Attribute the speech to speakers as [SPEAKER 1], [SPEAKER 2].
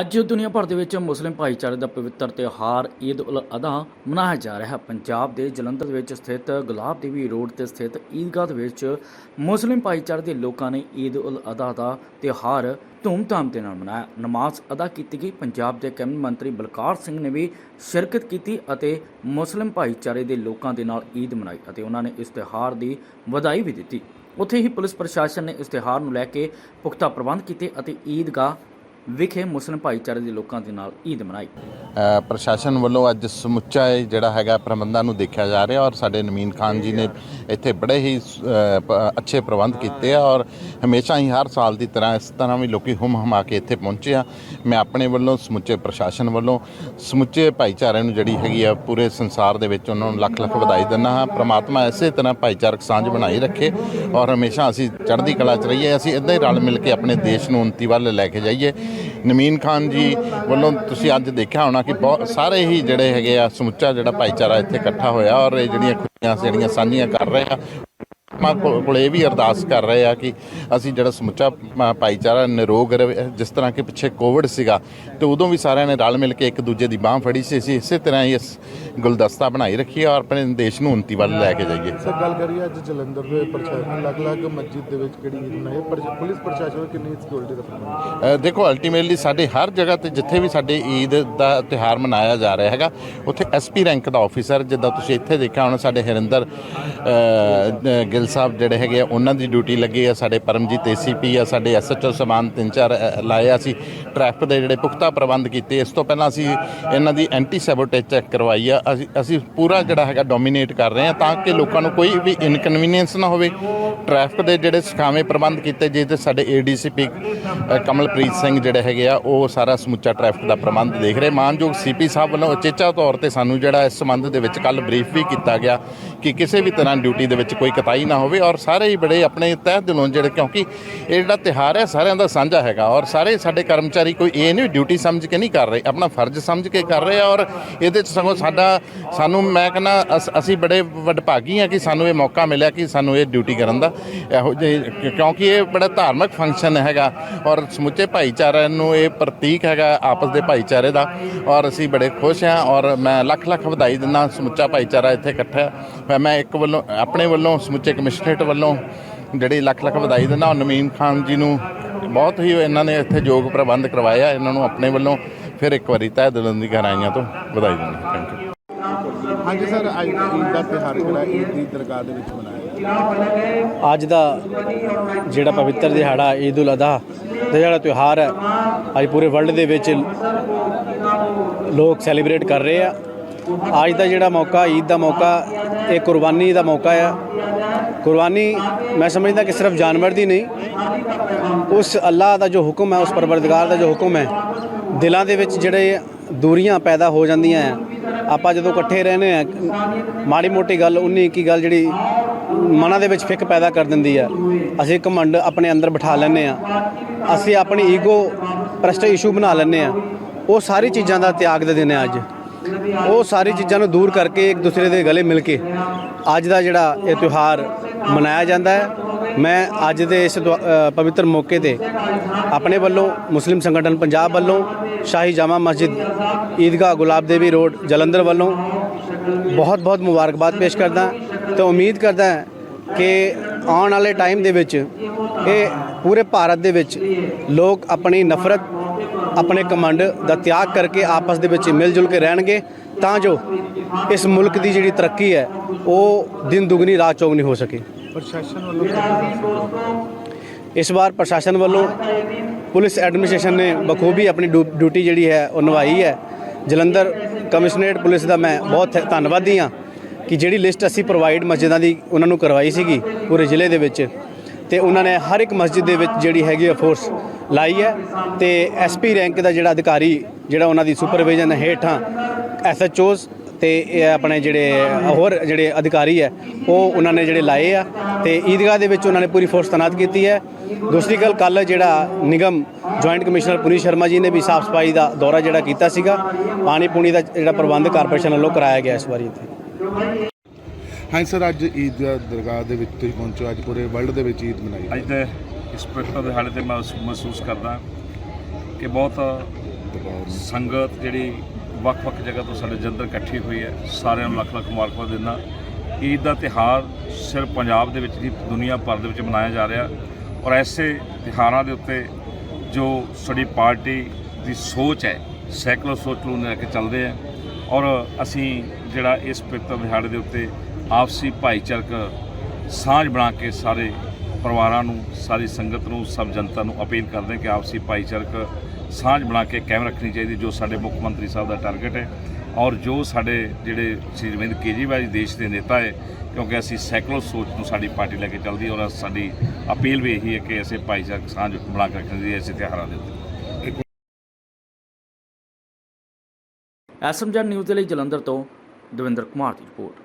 [SPEAKER 1] ਅੱਜ ਦੁਨੀਆ ਭਰ ਦੇ ਵਿੱਚ ਮੁਸਲਿਮ ਭਾਈਚਾਰੇ ਦਾ ਪਵਿੱਤਰ ਤਿਉਹਾਰ ਈਦ ਉਲ ਅਜ਼ਹਾ ਮਨਾਇਆ ਜਾ ਰਿਹਾ ਹੈ। ਪੰਜਾਬ ਦੇ ਜਲੰਧਰ ਵਿੱਚ ਸਥਿਤ ਗੁਲਾਬ ਦੇਵੀ ਰੋਡ ਤੇ ਸਥਿਤ ਈਦਗਾਹ ਦੇ ਵਿੱਚ ਮੁਸਲਿਮ ਭਾਈਚਾਰੇ ਦੇ ਲੋਕਾਂ ਨੇ ਈਦ ਉਲ ਅਜ਼ਹਾ ਦਾ ਤਿਉਹਾਰ ਧੂਮਧਾਮ ਦੇ ਨਾਲ ਮਨਾਇਆ। ਨਮਾਜ਼ ਅਦਾ ਕੀਤੀ ਗਈ। ਪੰਜਾਬ ਦੇ ਕੈਬਨਿਟ ਮੰਤਰੀ ਬਲਕਾਰ ਸਿੰਘ ਨੇ ਵੀ ਸ਼ਿਰਕਤ ਕੀਤੀ ਅਤੇ ਮੁਸਲਿਮ ਭਾਈਚਾਰੇ ਦੇ ਲੋਕਾਂ ਦੇ ਨਾਲ ਈਦ ਮਨਾਈ ਅਤੇ ਉਹਨਾਂ ਨੇ ਇਸ ਤਿਉਹਾਰ ਦੀ ਵਧਾਈ ਵੀ ਦਿੱਤੀ। ਉੱਥੇ ਹੀ ਪੁਲਿਸ ਪ੍ਰਸ਼ਾਸਨ ਨੇ ਇਸ ਤਿਉਹਾਰ ਨੂੰ ਲੈ ਕੇ ਪੁਖਤਾ ਪ੍ਰਬੰਧ ਕੀਤੇ ਅਤੇ ਈਦਗਾਹ ਵਿਖੇ ਮੁਸਲਿਮ ਭਾਈਚਾਰੇ ਦੇ ਲੋਕਾਂ ਦੇ ਨਾਲ ਈਦ ਮਨਾਈ।
[SPEAKER 2] ਪ੍ਰਸ਼ਾਸਨ ਵੱਲੋਂ ਅੱਜ ਸਮੁੱਚਾ ਇਹ ਜਿਹੜਾ ਹੈਗਾ ਪ੍ਰਬੰਧਾਂ ਨੂੰ ਦੇਖਿਆ ਜਾ ਰਿਹਾ ਔਰ ਸਾਡੇ ਨਵੀਨ ਖਾਨ ਜੀ ਨੇ ਇੱਥੇ ਬੜੇ ਹੀ ਅੱਛੇ ਪ੍ਰਬੰਧ ਕੀਤੇ ਆ ਔਰ ਹਮੇਸ਼ਾ ਹੀ ਹਰ ਸਾਲ ਦੀ ਤਰ੍ਹਾਂ ਇਸ ਤਰ੍ਹਾਂ ਵੀ ਲੋਕੀ ਹੁਮ ਹਮਾ ਕੇ ਇੱਥੇ ਪਹੁੰਚੇ ਆ। ਮੈਂ ਆਪਣੇ ਵੱਲੋਂ ਸਮੁੱਚੇ ਪ੍ਰਸ਼ਾਸਨ ਵੱਲੋਂ ਸਮੁੱਚੇ ਭਾਈਚਾਰੇ ਨੂੰ ਜਿਹੜੀ ਹੈਗੀ ਆ ਪੂਰੇ ਸੰਸਾਰ ਦੇ ਵਿੱਚ ਉਹਨਾਂ ਨੂੰ ਲੱਖ ਲੱਖ ਵਧਾਈ ਦਿੰਦਾ ਹਾਂ। ਪ੍ਰਮਾਤਮਾ ਇਸੇ ਤਰ੍ਹਾਂ ਭਾਈਚਾਰਕ ਸਾਂਝ ਬਣਾਈ ਰੱਖੇ ਔਰ ਹਮੇਸ਼ਾ ਅਸੀਂ ਚੜ੍ਹਦੀ ਕਲਾ 'ਚ ਰਹੀਏ, ਅਸੀਂ ਇਦਾਂ ਹੀ ਰਲ ਮਿਲ ਕੇ ਆਪਣੇ ਦੇਸ਼ ਨੂੰ ਉੱਨਤੀ ਵੱਲ ਲੈ ਕੇ ਜਾਈਏ। ਨਮੀਨ ਖਾਨ ਜੀ ਵੱਲੋਂ ਤੁਸੀਂ ਅੱਜ ਦੇਖਿਆ ਹੋਣਾ ਕਿ ਬਹੁਤ ਸਾਰੇ ਹੀ ਜਿਹੜੇ ਹੈਗੇ ਆ ਸਮੁੱਚਾ ਜਿਹੜਾ ਭਾਈਚਾਰਾ ਇੱਥੇ ਇਕੱਠਾ ਹੋਇਆ ਔਰ ਇਹ ਜਿਹੜੀਆਂ ਖੁਸ਼ੀਆਂ, ਜਿਹੜੀਆਂ ਸਾਂਝੀਆਂ ਕਰ ਰਹੇ ਆ ਮਾਂ ਕੋਲ ਇਹ ਵੀ ਅਰਦਾਸ ਕਰ ਰਹੇ ਆ ਕਿ ਅਸੀਂ ਜਿਹੜਾ ਸਮੁੱਚਾ ਭਾਈਚਾਰਾ ਨਿਰੋਗ ਰਵੇ ਜਿਸ ਤਰ੍ਹਾਂ ਕਿ ਪਿੱਛੇ ਕੋਵਿਡ ਸੀਗਾ ਤੇ ਉਦੋਂ ਵੀ ਸਾਰਿਆਂ ਨੇ ਰਲ ਮਿਲ ਕੇ ਇੱਕ ਦੂਜੇ ਦੀ ਬਾਹ ਫੜੀ ਸੀ। ਅਸੀਂ ਇਸੇ ਤਰ੍ਹਾਂ ਹੀ ਇਸ ਗੁਲਦਸਤਾ ਬਣਾਈ ਰੱਖੀਏ ਔਰ ਆਪਣੇ ਦੇਸ਼ ਨੂੰ ਉੱਨਤੀ ਵੱਲ ਲੈ ਕੇ ਜਾਈਏ।
[SPEAKER 3] ਸਰ ਗੱਲ ਕਰੀਏ ਅੱਜ ਜਲੰਧਰ ਦੇ ਪ੍ਰਸ਼ਾਸਨ ਅਲੱਗ-ਅਲੱਗ ਮਸਜਿਦ ਦੇ ਵਿੱਚ ਕਿਹੜੀ ਈਦ ਮਨਾਈ ਪੁਲਿਸ ਪ੍ਰਸ਼ਾਸਨ ਕਿੰਨੀ ਸਿਕਿਉਰਿਟੀ ਦਾ ਪ੍ਰਬੰਧ
[SPEAKER 2] ਦੇਖੋ ਅਲਟੀਮੇਟਲੀ ਸਾਡੇ ਹਰ ਜਗ੍ਹਾ ਤੇ ਜਿੱਥੇ ਵੀ ਸਾਡੇ ਈਦ ਦਾ ਤਿਉਹਾਰ ਮਨਾਇਆ ਜਾ ਰਿਹਾ ਹੈਗਾ ਉੱਥੇ ਐਸਪੀ ਰੈਂਕ ਦਾ ਆਫੀਸਰ ਜਿੱਦਾਂ ਤੁਸੀਂ ਇੱਥੇ ਦੇਖਿਆ ਹੋਣਾ ਸਾਡੇ ਹਰਿੰਦਰ ਗਿੱਲ ਸਾਹਿਬ ਜਿਹੜੇ ਹੈਗੇ ਆ ਉਹਨਾਂ ਦੀ ਡਿਊਟੀ ਲੱਗੀ ਆ ਸਾਡੇ ਪਰਮਜੀਤ ਏਸੀਪੀ ਆ ਸਾਡੇ ਐਸਐਚਓ ਸਮਾਨ ਤਿੰਨ ਚਾਰ ਅ, ਲਾਏ ਆ ਅਸੀਂ ਟ੍ਰੈਫਿਕ ਦੇ ਜਿਹੜੇ ਪੁਖਤਾ ਪ੍ਰਬੰਧ ਕੀਤੇ ਇਸ ਤੋਂ ਪਹਿਲਾਂ ਅਸੀਂ ਇਹਨਾਂ ਦੀ ਐਂਟੀ ਸੈਬੋਟੇਜ ਚੈੱਕ ਕਰਵਾਈ ਆ ਅਸੀਂ ਅਸੀਂ ਪੂਰਾ ਜਿਹੜਾ ਹੈਗਾ ਡੋਮੀਨੇਟ ਕਰ ਰਹੇ ਆ ਤਾਂ ਕਿ ਲੋਕਾਂ ਨੂੰ ਕੋਈ ਵੀ ਇਨਕਨਵੀਨੀਅੰਸ ਨਾ ਹੋਵੇ। ਟ੍ਰੈਫਿਕ ਦੇ ਜਿਹੜੇ ਸਖਾਵੇਂ ਪ੍ਰਬੰਧ ਕੀਤੇ ਜੇ ਤੇ ਸਾਡੇ ਏਡੀਸੀਪੀ ਕਮਲਪ੍ਰੀਤ ਸਿੰਘ ਜਿਹੜੇ ਹੈਗੇ ਆ ਉਹ ਸਾਰਾ ਸਮੁੱਚਾ ਟ੍ਰੈਫਿਕ ਦਾ ਪ੍ਰਬੰਧ ਦੇਖ ਰਹੇ। ਮਾਨਯੋਗ ਸੀਪੀ ਸਾਹਿਬ ਵੱਲੋਂ ਉਚੇਚਾ ਤੌਰ ਤੇ ਸਾਨੂੰ ਜਿਹੜਾ ਇਸ ਸੰਬੰਧ ਦੇ ਵਿੱਚ ਕੱਲ ਬਰੀਫ ਵੀ ਕੀਤਾ ਗਿਆ ਕਿ ਕਿਸੇ ਵੀ ਤਰ੍ਹਾਂ ਡਿਊਟੀ ਦੇ ਵਿੱਚ ਕੋਈ ਕਤਾਈ ਨਾ ਹੋਵੇ ਔਰ ਸਾਰੇ ਹੀ ਬੜੇ ਆਪਣੇ ਤਹਿ ਦਿਲੋਂ ਜਿਹੜੇ ਕਿਉਂਕਿ ਇਹ ਜਿਹੜਾ ਤਿਹਾਰ ਹੈ, ਸਾਰਿਆਂ ਦਾ ਸਾਂਝਾ ਹੈਗਾ ਔਰ ਸਾਰੇ ਸਾਡੇ ਕਰਮਚਾਰੀ ਕੋਈ ਇਹ ਨਹੀਂ ਡਿਊਟੀ ਸਮਝ ਕੇ ਨਹੀਂ ਕਰ ਰਹੇ, ਆਪਣਾ ਫਰਜ਼ ਸਮਝ ਕੇ ਕਰ ਰਹੇ ਆ ਔਰ ਇਹਦੇ ਚ ਸਗੋਂ ਸਾਡਾ, ਸਾਨੂੰ ਮੈਂ ਕਹਿੰਦਾ ਅਸੀਂ ਬੜੇ ਵਡਭਾਗੀ ਆ ਕਿ ਸਾਨੂੰ ਇਹ ਮੌਕਾ ਮਿਲਿਆ ਕਿ ਸਾਨੂੰ ਇਹ ਡਿਊਟੀ ਕਰਨ ਦਾ। ਇਹੋ ਜਿਹੇ ਕਿਉਂਕਿ ਇਹ ਬੜਾ ਧਾਰਮਿਕ ਫੰਕਸ਼ਨ ਹੈਗਾ ਔਰ ਸਮੁੱਚੇ ਭਾਈਚਾਰੇ ਨੂੰ ਇਹ ਪ੍ਰਤੀਕ ਹੈਗਾ ਆਪਸ ਦੇ ਭਾਈਚਾਰੇ ਦਾ ਔਰ ਅਸੀਂ ਬੜੇ ਖੁਸ਼ ਹਾਂ ਔਰ ਮੈਂ ਲੱਖ ਲੱਖ ਵਧਾਈ ਦਿੰਦਾ ਸਮੁੱਚਾ ਭਾਈਚਾਰਾ ਇੱਥੇ ਇਕੱਠਾ। ਮੈਂ ਇੱਕ ਵੱਲੋਂ, ਆਪਣੇ ਵੱਲੋਂ ਸਮੁੱਚੇ ਕਮਿਸ਼ਨਰੇਟ ਵੱਲੋਂ ਜਿਹੜੀ ਲੱਖ ਲੱਖ ਵਧਾਈ ਦਿੰਦਾ ਔਰ ਨਵੀਨ ਖਾਨ ਜੀ ਨੂੰ ਬਹੁਤ ਹੀ ਇਹਨਾਂ ਨੇ ਇੱਥੇ ਯੋਗ ਪ੍ਰਬੰਧ ਕਰਵਾਇਆ ਇਹਨਾਂ ਨੂੰ ਆਪਣੇ ਵੱਲੋਂ ਫਿਰ ਇੱਕ ਵਾਰੀ ਤਹਿ ਦਿਲੋਂ ਦੀ ਗਹਿਰਾਈਆਂ ਤੋਂ ਵਧਾਈ ਦਿੰਦਾ ਥੈਂਕ ਯੂ
[SPEAKER 3] ਹਾਂਜੀ ਸਰ ਅੱਜ ਦਾ ਈਦ ਦਾ ਤਿਉਹਾਰ ਜਿਹੜਾ ਈਦ ਦੀ ਦਰਗਾਹ ਦੇ ਵਿੱਚ ਮਨਾਇਆ
[SPEAKER 4] ਅੱਜ ਦਾ ਜਿਹੜਾ ਪਵਿੱਤਰ ਦਿਹਾੜਾ ਈਦ ਉਲ ਅਜ਼ਹਾ ਦਾ ਜਿਹੜਾ ਤਿਉਹਾਰ ਹੈ ਅੱਜ ਪੂਰੇ ਵਰਲਡ ਦੇ ਵਿੱਚ ਲੋਕ ਸੈਲੀਬ੍ਰੇਟ ਕਰ ਰਹੇ ਆ। ਅੱਜ ਦਾ ਜਿਹੜਾ ਮੌਕਾ ਈਦ ਦਾ ਮੌਕਾ ਇਹ ਕੁਰਬਾਨੀ ਦਾ ਮੌਕਾ ਆ। ਕੁਰਬਾਨੀ ਮੈਂ ਸਮਝਦਾ ਕਿ ਸਿਰਫ ਜਾਨਵਰ ਦੀ ਨਹੀਂ, ਉਸ ਅੱਲਾਹ ਦਾ ਜੋ ਹੁਕਮ ਹੈ, ਉਸ ਪਰਵਰਦਗਾਰ ਦਾ ਜੋ ਹੁਕਮ ਹੈ, ਦਿਲਾਂ ਦੇ ਵਿੱਚ ਜਿਹੜੇ ਦੂਰੀਆਂ ਪੈਦਾ ਹੋ ਜਾਂਦੀਆਂ ਆ। ਆਪਾਂ ਜਦੋਂ ਇਕੱਠੇ ਰਹਿੰਦੇ ਆ, ਮਾੜੀ ਮੋਟੀ ਗੱਲ, ਉਨੀ ਕੀ ਗੱਲ ਜਿਹੜੀ ਮਨਾਂ ਦੇ ਵਿੱਚ ਫਿੱਕ ਪੈਦਾ ਕਰ ਦਿੰਦੀ ਆ। ਅਸੀਂ ਘਮੰਡ ਆਪਣੇ ਅੰਦਰ ਬਿਠਾ ਲੈਂਦੇ ਆ। ਅਸੀਂ ਆਪਣੀ ਈਗੋ ਪ੍ਰਸਟ ਇਸ਼ੂ ਬਣਾ ਲੈਂਦੇ ਆ। ਉਹ ਸਾਰੀ ਚੀਜ਼ਾਂ ਦਾ ਤਿਆਗ ਦੇ ਦਿਨ ਹੈ ਅੱਜ। ਉਹ ਸਾਰੀ ਚੀਜ਼ਾਂ ਨੂੰ ਦੂਰ ਕਰਕੇ ਇੱਕ ਦੂਸਰੇ ਦੇ ਗਲੇ ਮਿਲ ਕੇ ਅੱਜ ਦਾ ਜਿਹੜਾ ਇਹ ਤਿਉਹਾਰ ਮਨਾਇਆ ਜਾਂਦਾ ਹੈ। ਮੈਂ ਅੱਜ ਦੇ ਇਸ ਦੁਆ- ਪਵਿੱਤਰ ਮੌਕੇ ਤੇ ਆਪਣੇ ਵੱਲੋਂ ਮੁਸਲਿਮ ਸੰਗਠਨ ਪੰਜਾਬ ਵੱਲੋਂ ਸ਼ਾਹੀ ਜਾਮਾ ਮਸਜਿਦ ਈਦਗਾਹ ਗੁਲਾਬ ਦੇਵੀ ਰੋਡ ਜਲੰਧਰ ਵੱਲੋਂ ਬਹੁਤ ਬਹੁਤ ਮੁਬਾਰਕਬਾਦ ਪੇਸ਼ ਕਰਦਾ ਤੇ ਉਮੀਦ ਕਰਦਾ ਕਿ ਆਉਣ ਵਾਲੇ ਟਾਈਮ ਦੇ ਵਿੱਚ ਇਹ ਪੂਰੇ ਭਾਰਤ ਦੇ ਵਿੱਚ ਲੋਕ ਆਪਣੀ ਨਫ਼ਰਤ ਆਪਣੇ ਕਮਾਂਡ ਦਾ ਤਿਆਗ ਕਰਕੇ ਆਪਸ ਦੇ ਵਿੱਚ ਮਿਲ ਜੁਲ ਕੇ ਰਹਿਣਗੇ ਤਾਂ ਜੋ ਇਸ ਮੁਲਕ ਦੀ ਜਿਹੜੀ ਤਰੱਕੀ ਹੈ ਉਹ ਦਿਨ ਦੁਗਣੀ ਰਾਤ ਚੌਗਣੀ ਹੋ ਸਕੇ।
[SPEAKER 3] ਪ੍ਰਸ਼ਾਸਨ ਵੱਲੋਂ
[SPEAKER 4] ਇਸ ਵਾਰ ਪ੍ਰਸ਼ਾਸਨ ਵੱਲੋਂ ਪੁਲਿਸ ਐਡਮਿਨਿਸਟ੍ਰੇਸ਼ਨ ਨੇ ਬਖੂਬੀ ਆਪਣੀ ਡਿਊ- ਡਿਊਟੀ ਜਿਹੜੀ ਹੈ ਉਹ ਨਿਭਾਈ ਹੈ। ਜਲੰਧਰ ਕਮਿਸ਼ਨਰੇਟ ਪੁਲਿਸ ਦਾ ਮੈਂ ਬਹੁਤ ਧੰਨਵਾਦੀ ਹਾਂ ਕਿ ਜਿਹੜੀ ਲਿਸਟ ਅਸੀਂ ਪ੍ਰੋਵਾਈਡ ਮਸਜਿਦਾਂ ਦੀ ਉਹਨਾਂ ਨੂੰ ਕਰਵਾਈ ਸੀਗੀ ਪੂਰੇ ਜ਼ਿਲ੍ਹੇ ਦੇ ਵਿੱਚ। ਤੇ ਉਹਨਾਂ ਨੇ ਹਰ ਇੱਕ ਮਸਜਿਦ ਦੇ ਵਿੱਚ ਜਿਹੜੀ ਹੈਗੀ ਆ ਫੋਰਸ ਲਾਈ ਹੈ ਤੇ ਐਸਪੀ ਰੈਂਕ ਦਾ ਜਿਹੜਾ ਅਧਿਕਾਰੀ ਜਿਹੜਾ ਉਹਨਾਂ ਦੀ ਸੁਪਰਵਿਜ਼ਨ ਹੇਠਾਂ ਐਸਐਚਓਸ ਤੇ ਇਹ ਆਪਣੇ ਜਿਹੜੇ ਹੋਰ ਜਿਹੜੇ ਅਧਿਕਾਰੀ ਹੈ ਉਹ ਉਹਨਾਂ ਨੇ ਜਿਹੜੇ ਲਾਏ ਆ ਤੇ ਈਦਗਾਹ ਦੇ ਵਿੱਚ ਉਹਨਾਂ ਨੇ ਪੂਰੀ ਫੋਰਸ ਤਾਇਨਾਤ ਕੀਤੀ ਹੈ। ਦੂਸਰੀ ਗੱਲ ਕੱਲ ਜਿਹੜਾ ਨਿਗਮ ਜੁਆਇੰਟ ਕਮਿਸ਼ਨਰ ਪੁਨੀਤ ਸ਼ਰਮਾ ਜੀ ਨੇ ਵੀ ਸਾਫ਼ ਸਫ਼ਾਈ ਦਾ ਦੌਰਾ ਜਿਹੜਾ ਕੀਤਾ ਸੀਗਾ ਪਾਣੀ ਪੂਣੀ ਦਾ ਜਿਹੜਾ ਪ੍ਰਬੰਧ ਕਾਰਪੋਰੇਸ਼ਨ ਵੱਲੋਂ ਕਰਾਇਆ ਗਿਆ ਇਸ ਵਾਰੀ ਇੱਥੇ।
[SPEAKER 3] ਹਾਂਜੀ ਸਰ ਅੱਜ ਈਦ ਦਰਗਾਹ ਦੇ ਵਿੱਚ ਤੁਸੀਂ ਪਹੁੰਚੋ ਅੱਜ ਪੂਰੇ ਵਰਲਡ ਦੇ ਵਿੱਚ ਈਦ ਮਨਾਈ।
[SPEAKER 5] ਅੱਜ ਦੇ ਇਸ ਪਵਿੱਤਰ ਦਿਹਾੜੇ ਤੇ ਮੈਂ ਮਹਿਸੂਸ ਕਰਦਾ ਕਿ ਬਹੁਤ ਸੰਗਤ ਜਿਹੜੀ ਵੱਖ-ਵੱਖ ਜਗ੍ਹਾ ਤੋਂ ਸਾਡੇ ਜੰਦਰ ਇਕੱਠੀ ਹੋਈ ਹੈ, ਸਾਰਿਆਂ ਨੂੰ ਲੱਖ ਲੱਖ ਮੁਬਾਰਕਾਂ ਦਿੰਦਾ। ਈਦ ਦਾ ਤਿਹਾਰ ਸਿਰਫ ਪੰਜਾਬ ਦੇ ਵਿੱਚ ਨਹੀਂ, ਦੁਨੀਆ ਭਰ ਦੇ ਵਿੱਚ ਮਨਾਇਆ ਜਾ ਰਿਹਾ। ਔਰ ਐਸੇ ਤਿਹਾਰਾਂ ਦੇ ਉੱਤੇ ਜੋ ਸਾਡੀ ਪਾਰਟੀ ਦੀ ਸੋਚ ਹੈ, ਸੈਕੂਲਰ ਸੋਚ ਨੂੰ ਲੈ ਕੇ ਚੱਲਦੇ ਆ। ਔਰ ਅਸੀਂ ਜਿਹੜਾ ਇਸ ਪਵਿੱਤਰ ਦਿਹਾੜੇ ਦੇ ਉੱਤੇ ਆਪਸੀ ਭਾਈਚਾਰਕ ਸਾਂਝ ਬਣਾ ਕੇ ਸਾਰੇ ਪਰਿਵਾਰਾਂ ਨੂੰ, ਸਾਰੀ ਸੰਗਤ ਨੂੰ, ਸਭ ਜਨਤਾ ਨੂੰ ਅਪੀਲ ਕਰਦੇ ਕਿ ਆਪਸੀ ਭਾਈਚਾਰਕ ਸਾਂਝ ਬਣਾ ਕੇ ਕਾਇਮ ਰੱਖਣੀ ਚਾਹੀਦੀ, ਜੋ ਸਾਡੇ ਮੁੱਖ ਮੰਤਰੀ ਸਾਹਿਬ ਦਾ ਟਾਰਗੇਟ ਹੈ ਔਰ ਜੋ ਸਾਡੇ ਜਿਹੜੇ ਸ਼੍ਰੀ ਅਰਵਿੰਦ ਕੇਜਰੀਵਾਲ ਜੀ ਦੇਸ਼ ਦੇ ਨੇਤਾ ਹੈ, ਕਿਉਂਕਿ ਅਸੀਂ ਸੈਕੂਲਰ ਸੋਚ ਨੂੰ ਸਾਡੀ ਪਾਰਟੀ ਲੈ ਕੇ ਚੱਲਦੀ ਔਰ ਸਾਡੀ ਅਪੀਲ ਵੀ ਇਹੀ ਹੈ ਕਿ ਅਸੀਂ ਭਾਈਚਾਰਕ ਸਾਂਝ ਬਣਾ ਕੇ ਰੱਖਣ ਦੀ ਐਸੇ ਤਿਉਹਾਰਾਂ ਦੇ ਉੱਤੇ
[SPEAKER 1] ਐਸਐਮਜਨ ਨਿਊਜ਼ ਦੇ ਲਈ ਜਲੰਧਰ ਤੋਂ ਦਵਿੰਦਰ ਕੁਮਾਰ ਦੀ ਰਿਪੋਰਟ।